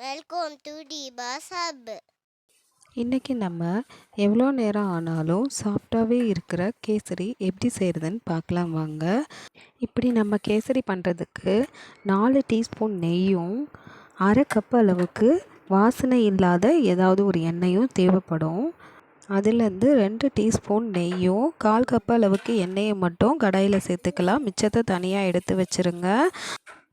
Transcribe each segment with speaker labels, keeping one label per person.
Speaker 1: Welcome to டிபாஸ் hub
Speaker 2: இன்றைக்கி நம்ம எவ்வளோ நேரம் ஆனாலும் சாஃப்டாகவே இருக்கிற கேசரி எப்படி செய்கிறதுன்னு பார்க்கலாம் வாங்க. இப்படி நம்ம கேசரி பண்ணுறதுக்கு நாலு டீஸ்பூன் நெய்யும் அரை கப் அளவுக்கு வாசனை இல்லாத ஏதாவது ஒரு எண்ணெயும் தேவைப்படும். அதுலேருந்து ரெண்டு டீஸ்பூன் நெய்யும் கால் கப் அளவுக்கு எண்ணெயை மட்டும் கடாயில் சேர்த்துக்கலாம். மிச்சத்தை தனியாக எடுத்து வச்சுருங்க.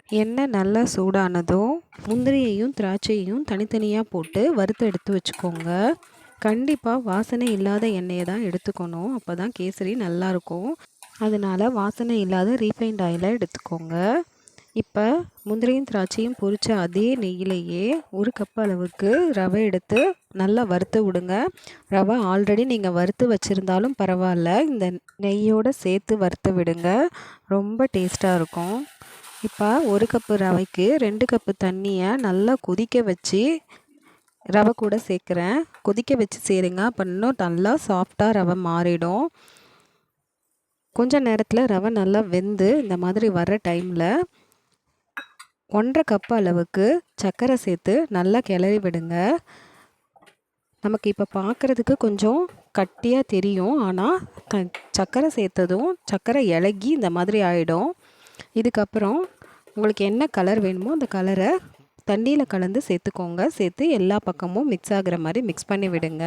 Speaker 2: எண்ணெய் நல்லா சூடானதும் முந்திரியையும் திராட்சையும் தனித்தனியாக போட்டு வறுத்து எடுத்து வச்சுக்கோங்க. கண்டிப்பாக வாசனை இல்லாத எண்ணெயை தான் எடுத்துக்கணும். அப்போ தான் கேசரி நல்லாயிருக்கும் அதனால் வாசனை இல்லாத ரீஃபைண்ட் ஆயிலை எடுத்துக்கோங்க. இப்போ முந்திரியும் திராட்சையும் பொரித்த அதே நெய்யிலேயே ஒரு கப் அளவுக்கு ரவை எடுத்து நல்லா வறுத்து விடுங்க. ரவை ஆல்ரெடி நீங்கள் வறுத்து வச்சுருந்தாலும் பரவாயில்ல. இந்த நெய்யோடு சேர்த்து வறுத்து விடுங்க. ரொம்ப டேஸ்ட்டாக இருக்கும். இப்போ ஒரு கப்பு ரவைக்கு ரெண்டு கப்பு தண்ணியை நல்லா கொதிக்க வச்சு ரவை கூட சேர்க்குறேன். கொதிக்க வச்சு சேருங்க. அப்போ இன்னும் நல்லா சாஃப்டாக ரவை மாறிடும். கொஞ்ச நேரத்தில் ரவை நல்லா வெந்து இந்த மாதிரி வர்ற டைமில் ஒன்றரை கப் அளவுக்கு சர்க்கரை சேர்த்து நல்லா கிளறி விடுங்க. நமக்கு இப்போ பார்க்குறதுக்கு கொஞ்சம் கட்டியாக தெரியும். ஆனால் க சர்க்கரை சேர்த்ததும் சர்க்கரை இலகி இந்த மாதிரி ஆகிடும் இதுக்கப்புறம் உங்களுக்கு என்ன கலர் வேணுமோ அந்த கலரை தண்ணியில் கலந்து சேர்த்துக்கோங்க. சேர்த்து எல்லா பக்கமும் மிக்ஸ் ஆகிற மாதிரி மிக்ஸ் பண்ணி விடுங்க.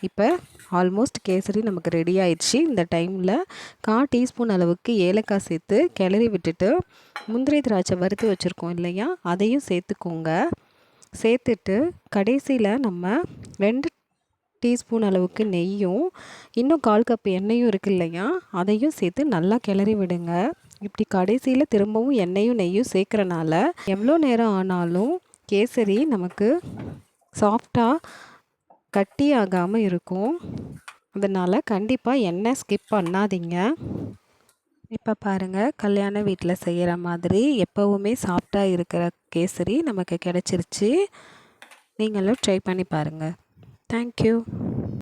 Speaker 2: இப்போ ஆல்மோஸ்ட் கேசரி நமக்கு ரெடி ஆயிடுச்சு. இந்த டைமில் கா டீஸ்பூன் அளவுக்கு ஏலக்காய் சேர்த்து கிளறி விட்டுட்டு முந்திரி திராட்சை வறுத்து வச்சுருக்கோம் இல்லையா? அதையும் சேர்த்துக்கோங்க. சேர்த்துட்டு கடைசியில் நம்ம ரெண்டு டீஸ்பூன் அளவுக்கு நெய்யும் இன்னும் கால் கப் எண்ணெயும் இருக்கு இல்லையா? அதையும் சேர்த்து நல்லா கிளறி விடுங்க. இப்படி கடைசியில் திரும்பவும் எண்ணெயும் நெய்யும் சேர்க்குறனால எவ்வளோ நேரம் ஆனாலும் கேசரி நமக்கு சாஃப்டாக கட்டி ஆகாமல் இருக்கும். அதனால் கண்டிப்பாக எண்ணெய் ஸ்கிப் பண்ணாதீங்க. இப்போ பாருங்கள் கல்யாண வீட்டில் செய்கிற மாதிரி எப்போவுமே சாஃப்டாக இருக்கிற கேசரி நமக்கு கிடச்சிருச்சு. நீங்களும் ட்ரை பண்ணி பாருங்கள் தேங்க்யூ